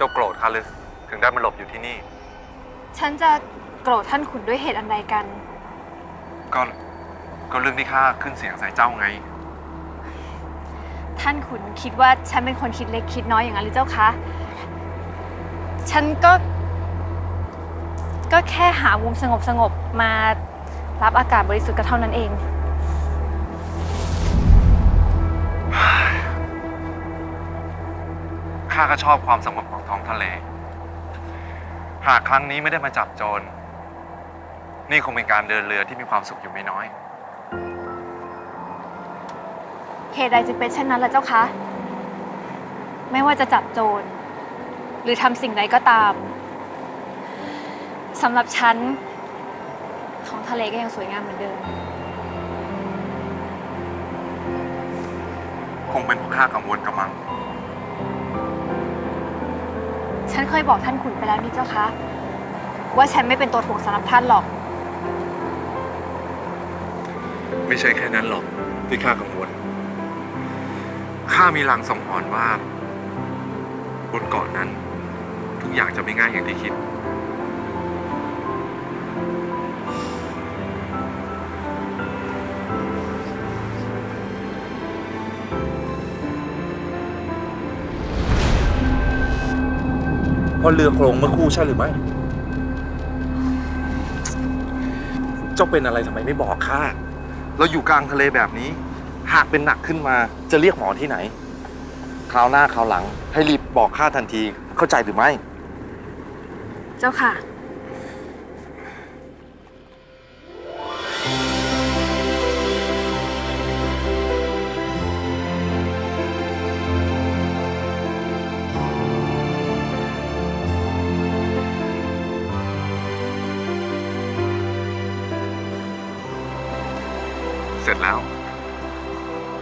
จ้าโกรธข้าหรือถึงได้มาหลบอยู่ที่นี่ ฉันจะโกรธท่านขุนด้วยเหตุอันใดกัน ก็ก็เรื่องที่ข้าขึ้นเสียงใส่เจ้าไง ท่านขุนคิดว่าฉันเป็นคนคิดเล็กคิดน้อยอย่างนั้นหรือเจ้าคะ ฉันก็ ก็แค่หามุมสงบสงบๆมารับอากาศบริสุทธิ์ก็เท่านั้นเอง ข้าก็ชอบความสงบของท้องทะเล หากครั้งนี้ไม่ได้มาจับโจร นี่คงเป็นการเดินเรือที่มีความสุขอยู่ไม่น้อย เหตุใดจึงเป็นเช่นนั้นล่ะเจ้าคะ ไม่ว่าจะจับโจร หรือทำสิ่งใดก็ตามสำหรับฉันท้องทะเลก็ยังสวยงามเหมือนเดิม คงเป็นเพราะข้ากังวลกระมัง ฉันเคยบอกท่านขุนไปแล้วนี่เจ้าคะ ว่าฉันไม่เป็นตัวถ่วงสำหรับท่านหรอก ไม่ใช่แค่นั้นหรอกที่ข้ากังวล ข้ามีลางสังหรณ์ว่า บนเกาะนั้น ทุกอย่างจะไม่ง่ายอย่างที่คิด เพราะเรือโครงเมื่อครู่ใช่หรือไม่ เจ้าเป็นอะไรทำไมไม่บอกข้า เราอยู่กลางทะเลแบบนี้ หากเป็นหนักขึ้นมาจะเรียกหมอที่ไหน คราวหน้าคราวหลังให้รีบบอกข้าทันที เข้าใจหรือไม่ เจ้าค่ะ ร็จแล้ว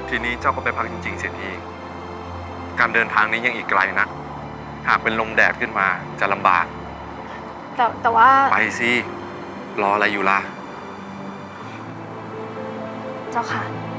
ทีนี้เจ้าก็ไปพักจริงๆเสียทีการเดินทางนี้ยังอีกไกลนักหากเป็นลมแดดขึ้นมาจะลำบาก แต่แต่ว่าไปสิรออะไรอยู่ล่ะ เจ้าค่ะไ